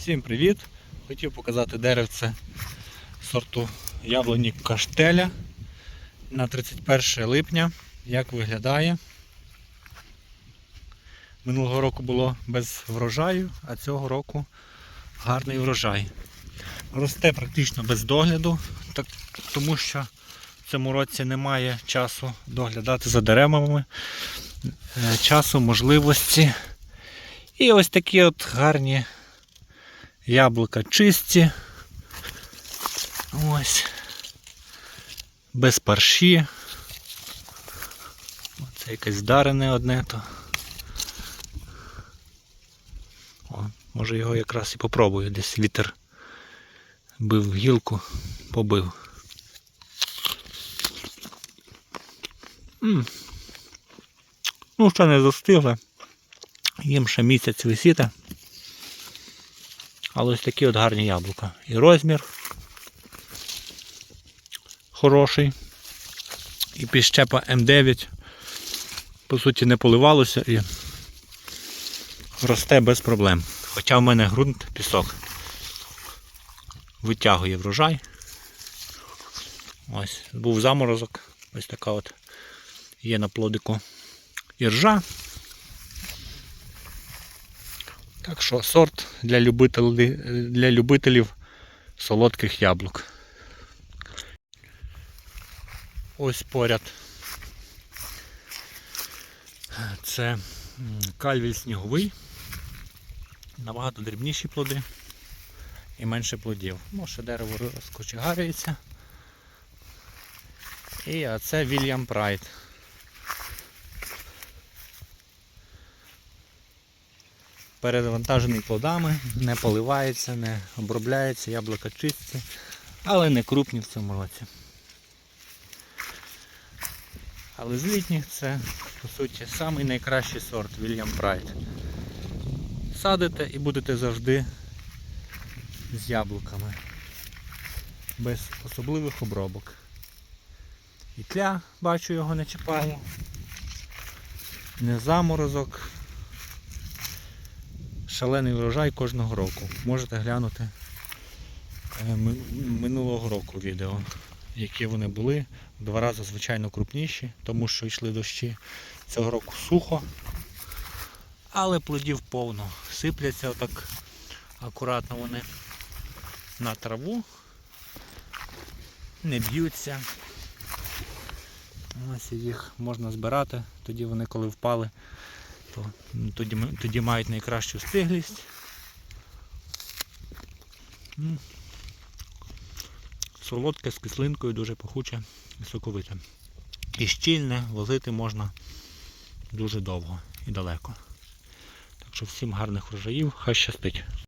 Всім привіт! Хотів показати деревце сорту яблуні каштеля на 31 липня. Як виглядає. Минулого року було без врожаю, а цього року гарний врожай. Росте практично без догляду, так, тому що в цьому році немає часу доглядати за деревами, е, часу, можливості. І ось такі от гарні яблука чисті. Ось. Без парші. Оце якесь здарене одне то. О, може його якраз і попробую. Десь вітер бив в гілку, побив. М. Ну, ще не застигле. Їм ще місяць висіти. Але ось такі от гарні яблука. І розмір хороший. І піщепа М9 по суті не поливалося і росте без проблем. Хоча в мене ґрунт пісок витягує врожай. Ось, був заморозок. Ось така от є на плодику іржа. Так що сорт для любителів, для любителів солодких яблук. Ось поряд. Це кальвіль сніговий. Набагато дрібніші плоди і менше плодів. Ще дерево розкочегарюється. І це Вільям Прайд. Перевантажений плодами, не поливається, не обробляється, яблука чисті, але не крупні в цьому році. Але з літніх це, по суті, самий найкращий сорт William Pride. Садите і будете завжди з яблуками. Без особливих обробок. І тля, бачу, його не чіпаю. Не заморозок шалений врожай кожного року. Можете глянути е, минулого року відео, які вони були. Два рази, звичайно, крупніші, тому що йшли дощі. Цього року сухо, але плодів повно. Сипляться отак акуратно вони на траву, не б'ються. Ось їх можна збирати, тоді вони коли впали, то тоді, тоді мають найкращу стиглість. М. Солодке з кислинкою, дуже пахуче і соковите. І щільне возити можна дуже довго і далеко. Так що всім гарних врожаїв, хай щастить.